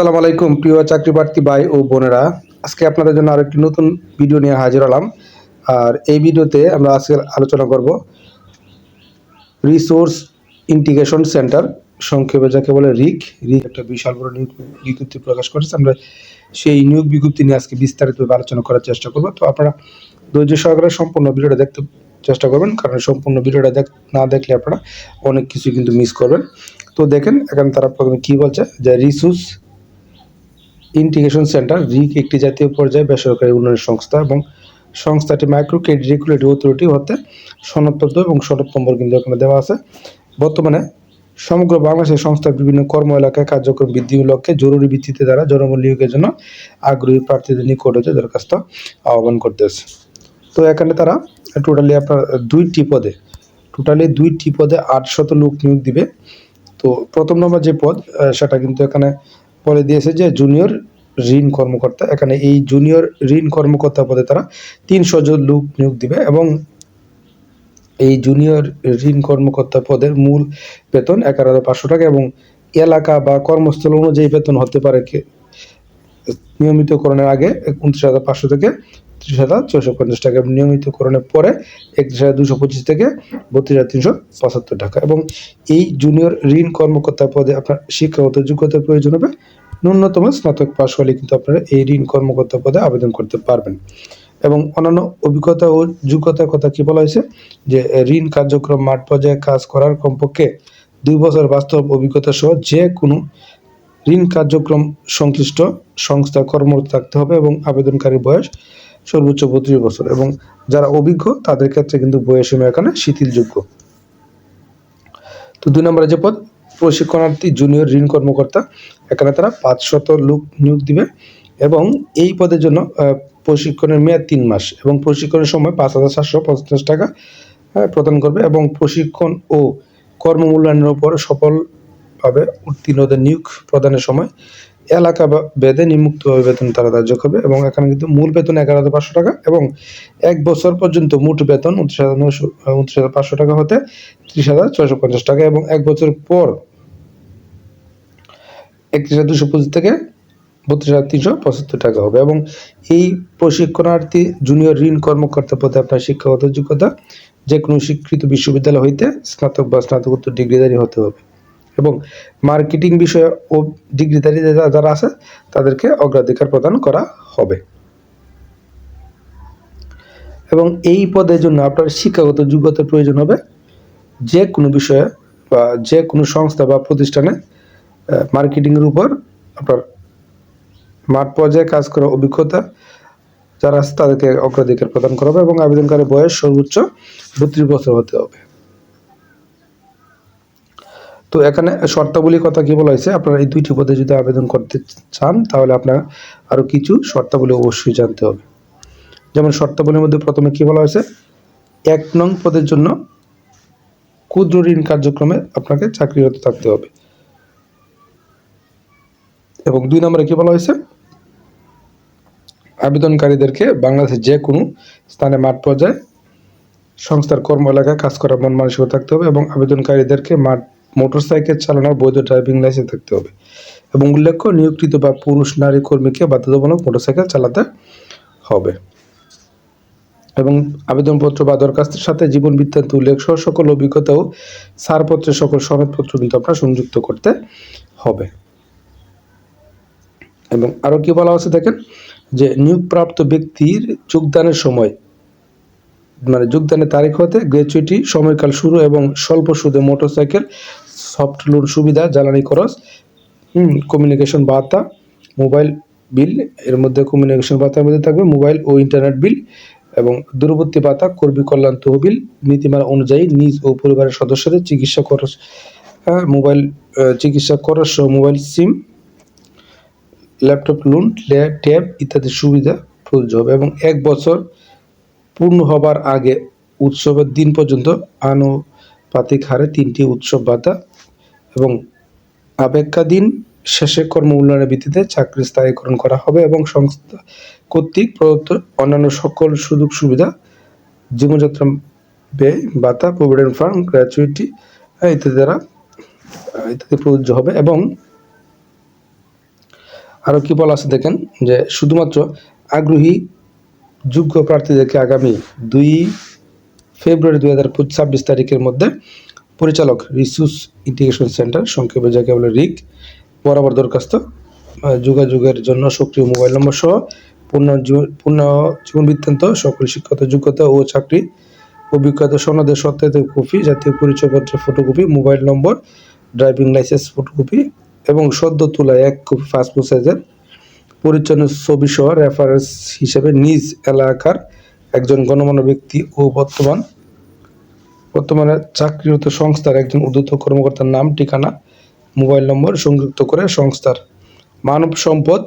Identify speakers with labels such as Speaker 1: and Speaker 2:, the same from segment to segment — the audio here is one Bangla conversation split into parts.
Speaker 1: আসসালামু আলাইকুম, প্রিয় চাকরি প্রার্থী ভাই ও বোনেরা। আজকে আপনাদের জন্য আরেকটি নতুন ভিডিও নিয়ে হাজির হলাম। আর এই ভিডিওতে আমরা আজকে আলোচনা করব রিসোর্স ইন্টিগ্রেশন সেন্টার সংক্ষেপে যাকে বলে রিক। রিক একটা বিশাল বড় নিয়োগ বিজ্ঞপ্তি প্রকাশ করেছে। আমরা সেই নিয়োগ বিজ্ঞপ্তি নিয়ে আজকে বিস্তারিতভাবে আলোচনা করার চেষ্টা করব। তো আপনারা ধৈর্য সহকারে সম্পূর্ণ ভিডিওটা দেখতে চেষ্টা করবেন, কারণ সম্পূর্ণ ভিডিওটা দেখ না দেখলে আপনারা অনেক কিছু কিন্তু মিস করবেন। তো দেখেন, এখানে তারা প্রথমে কী বলছে? যে রিসোর্স ইন্টিগ্রেশন সেন্টার, রিক একটি জাতীয় পর্যায়ে বেসরকারি উন্নয়ন সংস্থা এবং সংস্থাটি মাইক্রো ক্রেডিট রেগুলেটরি অথরিটি হতে সনদবদ্ধ এবং সনদ নম্বর কিন্তু এখানে দেওয়া আছে। বর্তমানে সমগ্র বাংলাদেশের সংস্থার বিভিন্ন কর্ম এলাকায় কার্যক্রম বৃদ্ধির লক্ষ্যে জরুরি ভিত্তিতে দ্বারা জনবল নিয়োগের জন্য আগ্রহী প্রার্থীদের নিকট হতে দরখাস্ত আহ্বান করতেছে। তো এখানে তারা টোটালি আপনার দুইটি পদে টোটালি দুইটি পদে আটশত লোক নিয়োগ দিবে। তো প্রথম নম্বর যে পদ সেটা কিন্তু এখানে বলে দিয়েছে যে জুনিয়র ঋণ কর্মকর্তা। এখানে এই জুনিয়র ঋণ কর্মকর্তা পদে তারা তিনশো জন লোক নিয়োগ দিবে এবং এই জুনিয়র ঋণ কর্মকর্তা পদের মূল বেতন এগারো হাজার পাঁচশো টাকা এবং এলাকা বা কর্মস্থল অনুযায়ী বেতন হতে পারে নিয়মিতকরণের আগে উনত্রিশ হাজার পাঁচশো থেকে ত্রিশ হাজার ছয়শো পঞ্চাশ টাকা। এবং নিয়মিতকরণের পরে একত্রিশ হাজার দুশো পঁচিশ থেকে বত্রিশ হাজার তিনশো পঁচাত্তর টাকা। এবং এই জুনিয়র ঋণ কর্মকর্তা পদে আপনার শিক্ষাগত যোগ্যতার প্রয়োজন হবে। ন্যূনতম স্নাতক পাশ হলে কিন্তু আপনারা এই ঋণ কর্মকর্তা পদে আবেদন করতে পারবেন। এবং অন্যান্য অভিজ্ঞতা ও যোগ্যতার কথা কি বলা হয়েছে? যে ঋণ কার্যক্রম মাঠ পর্যায়ে কাজ করার কমপক্ষে দুই বছর বাস্তব অভিজ্ঞতা সহ যে কোনো ঋণ কার্যক্রম সংশ্লিষ্ট সংস্থা কর্মরত থাকতে হবে এবং আবেদনকারীর বয়স সর্বোচ্চ বত্রিশ বছর এবং যারা অভিজ্ঞ, তাদের ক্ষেত্রে কিন্তু বয়সীমা এখানে শিথিলযোগ্য। তো দুই নম্বরে যে পদ, প্রশিক্ষণার্থী জুনিয়র ঋণ কর্মকর্তা, এখানে তারা পাঁচশত লোক নিয়োগ দিবে এবং এই পদের জন্য প্রশিক্ষণের মেয়াদ তিন মাস এবং প্রশিক্ষণের সময় পাঁচ হাজার সাতশো পঞ্চাশ টাকা প্রদান করবে এবং প্রশিক্ষণ ও কর্মমূল্যায়নের উপর সফলভাবে উত্তীর্ণদের নিয়োগ প্রদানের সময় এলাকা বা বেদে নিম্মুক্তভাবে বেতন তারা ধার্য করবে এবং এখানে কিন্তু মূল বেতন এগারো হাজার পাঁচশো টাকা এবং এক বছর পর্যন্ত মোট বেতন উনত্রিশ হাজার নশো উনত্রিশ হাজার পাঁচশো টাকা হতে ত্রিশ হাজার ছয়শো পঞ্চাশ টাকা এবং এক বছর পর একত্রিশ হাজার দুশো পঁচিশ থেকে বত্রিশ হাজার তিনশো পঁচাত্তর টাকা হবে এবং এই প্রশিক্ষণার্থী জুনিয়র ঋণ কর্মকর্তা পদে আপনার শিক্ষাগত যোগ্যতা যে কোনো স্বীকৃত বিশ্ববিদ্যালয় হইতে স্নাতক বা স্নাতকোত্তর ডিগ্রিধারী হতে হবে। এবং মার্কেটিং বিষয়ে ও ডিগ্রিধারী যারা আছে, তাদেরকে অগ্রাধিকার প্রদান করা হবে। এবং এই পদের জন্য আপনার শিক্ষাগত যোগ্যতার প্রয়োজন হবে। যে কোনো বিষয়ে বা যে কোনো সংস্থা বা প্রতিষ্ঠানে মার্কেটিংয়ের উপর আপনার মাঠ পর্যায়ে কাজ করার অভিজ্ঞতা যারা আছে, তাদেরকে অগ্রাধিকার প্রদান করা হবে এবং আবেদনকারী বয়স সর্বোচ্চ বত্রিশ বছর হতে হবে। তো এখানে শর্তাবলীর কথা কি বলা হয়েছে? আপনারা এই দুইটি পদে যদি আবেদন করতে চান, তাহলে আপনার আরও কিছু শর্তাবলী অবশ্যই জানতে হবে। যেমন শর্তাবলীর মধ্যে প্রথমে কি বলা হয়েছে? এক নং পদের জন্য ক্ষুদ্র ঋণ কার্যক্রমে আপনাকে চাকরিরত থাকতে হবে। এবং দুই নম্বরে কি বলা হয়েছে? আবেদনকারীদেরকে বাংলাদেশের যে কোনো স্থানে মাঠ পর্যায়ে সংস্থার কর্ম এলাকায় কাজ করার মন মানসিকতা থাকতে হবে এবং আবেদনকারীদেরকে মাঠ মোটরসাইকেল চালানোর বৈধ ড্রাইভিং লাইসেন্স থাকতে হবে এবং উল্লেখ্য, নিয়োগকৃত বা পুরুষ নারী কর্মীকে বাধ্যতামূলক মোটরসাইকেল চালাতে হবে এবং আবেদনপত্র বা দরখাস্তের সাথে জীবন বৃত্তান্ত উল্লেখ সহ সকল অভিজ্ঞতাও ছাড়পত্রের সকল সনদপত্র কিন্তু আপনার সংযুক্ত করতে হবে। এবং আরও কি বলা আছে দেখেন? যে নিয়োগপ্রাপ্ত ব্যক্তির যোগদানের সময় মানে যোগদানের তারিখ হতে গ্র্যাচুইটি সময়কাল শুরু এবং স্বল্প সুদে মোটরসাইকেল সফট লোন সুবিধা জ্বালানি খরচ কমিউনিকেশন ভাতা মোবাইল বিল এর মধ্যে কমিউনিকেশন ভাতার মধ্যে থাকবে মোবাইল ও ইন্টারনেট বিল এবং দূরবর্তী ভাতা কর্মী কল্যাণ তহবিল নীতিমালা অনুযায়ী নিজ ও পরিবারের সদস্যদের চিকিৎসা খরচ হ্যাঁ, মোবাইল চিকিৎসা খরচ mobile sim laptop loan tab ইত্যাদি সুবিধা প্রযোজ্য হবে এবং এক বছর পূর্ণ হবার আগে উৎসবের দিন পর্যন্ত আনুপাতিক হারে তিনটি উৎসব ভাতা এবং আপেক্ষাদিন শেষে কর্ম উন্নয়নের ভিত্তিতে চাকরি স্থায়ীকরণ করা হবে এবং সংস্থা কর্তৃক প্রদত্ত অন্যান্য সকল সুযোগ সুবিধা, জীবনযাত্রা ব্যয় ভাতা, প্রভিডেন্ট ফান্ড, গ্র্যাচুইটি ইত্যাদি দ্বারা ইত্যাদি প্রযোজ্য হবে এবং আরও কী বলা আছে দেখেন যে শুধুমাত্র আগ্রহী যোগ্য প্রার্থীদেরকে আগামী দুই ফেব্রুয়ারি দুই হাজার ছাব্বিশ তারিখের মধ্যে পরিচালক রিসোর্স ইন্টিগ্রেশন সেন্টার, সংক্ষেপে যাকে বলে রিক বরাবর দরখাস্ত যোগাযোগের জন্য সক্রিয় মোবাইল নম্বর সহ পূর্ণ পূর্ণ জীবন বৃত্তান্ত, সকল শিক্ষত যোগ্যতা ও চাকরি অভিজ্ঞতা সনদের সত্যায়িত কপি, জাতীয় পরিচয়পত্রের ফটোকপি, মোবাইল নম্বর, ড্রাইভিং লাইসেন্স ফটোকপি এবং সদ্য তোলা এক কপি পাসপোর্ট সাইজের পরিচ্ছন্ন ছবি সহ রেফারেন্স হিসেবে নিজ এলাকার একজন গণমান্য ব্যক্তি ও বর্তমান, বর্তমানে চাকরিরত সংস্থার একজন উদ্যত কর্মকর্তার নাম, ঠিকানা, মোবাইল নম্বর সংযুক্ত করে সংস্থার মানব সম্পদ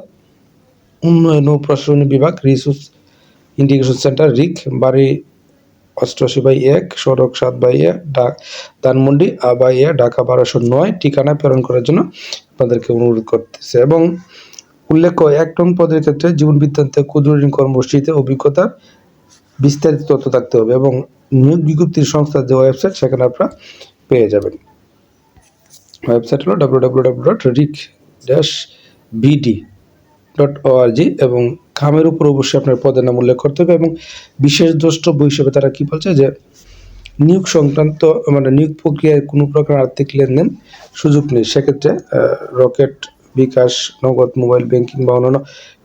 Speaker 1: উন্নয়ন ও প্রশাসনিক বিভাগ, রিসোর্স ইন্টিগ্রেশন সেন্টার, রিক, বাড়ি অষ্টআশি বাই এক, সড়ক সাত বাই এ, ডা, ধানমন্ডি আ বাই এ, ঢাকা বারোশো নয়, ঠিকানা প্রেরণ করার জন্য আপনাদেরকে অনুরোধ করতেছে। এবং উল্লেখ্য, এক টন পদের ক্ষেত্রে জীবন বৃত্তান্তে ক্ষুদ্রঋণ কর্মসূচিতে অভিজ্ঞতা, বিস্তারিত তথ্য থাকতে হবে এবং নিয়োগ বিজ্ঞপ্তির সংস্থার যে ওয়েবসাইট, সেখানে আপনারা পেয়ে যাবেন। ওয়েবসাইট হলো ডাব্লিউ ডাব্লিউ ডাব্লিউ ডট রিক ড্যাশ বিডি ডট ওআরজি এবং খামের উপর অবশ্যই আপনার পদের নাম উল্লেখ করতে হবে এবং বিশেষ দ্রষ্টব্য হিসেবে তারা কি বলছে যে, নিয়োগ সংক্রান্ত মানে নিয়োগ প্রক্রিয়ায় কোনো প্রকার আর্থিক লেনদেন সুযোগ নেই। সেক্ষেত্রে রকেট বিকাশ, নগদ মোবাইল ব্যাংকিং বা অন্যান্য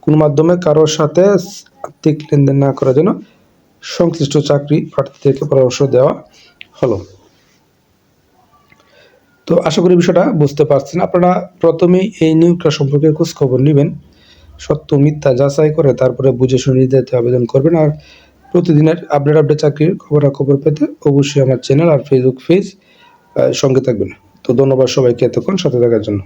Speaker 1: কোনো মাধ্যমে কারোর সাথে আর্থিক লেনদেন না করার জন্য সংশ্লিষ্ট চাকরি প্রার্থীদেরকে পরামর্শ দেওয়া হলো। তো আশা করি বিষয়টা বুঝতে পারছেন। আপনারা প্রথমেই এই নিয়োগটা সম্পর্কে খোঁজ খবর নেবেন। সত্য, মিথ্যা যাচাই করে তারপরে বুঝে শুনে নির্ধারিত আবেদন করবেন। আর প্রতিদিনের আপডেট আপডেট চাকরির খবরাখবর পেতে অবশ্যই আমার চ্যানেল আর ফেসবুক পেজ সঙ্গে থাকবেন। তো ধন্যবাদ সবাইকে এতক্ষণ সাথে থাকার জন্য।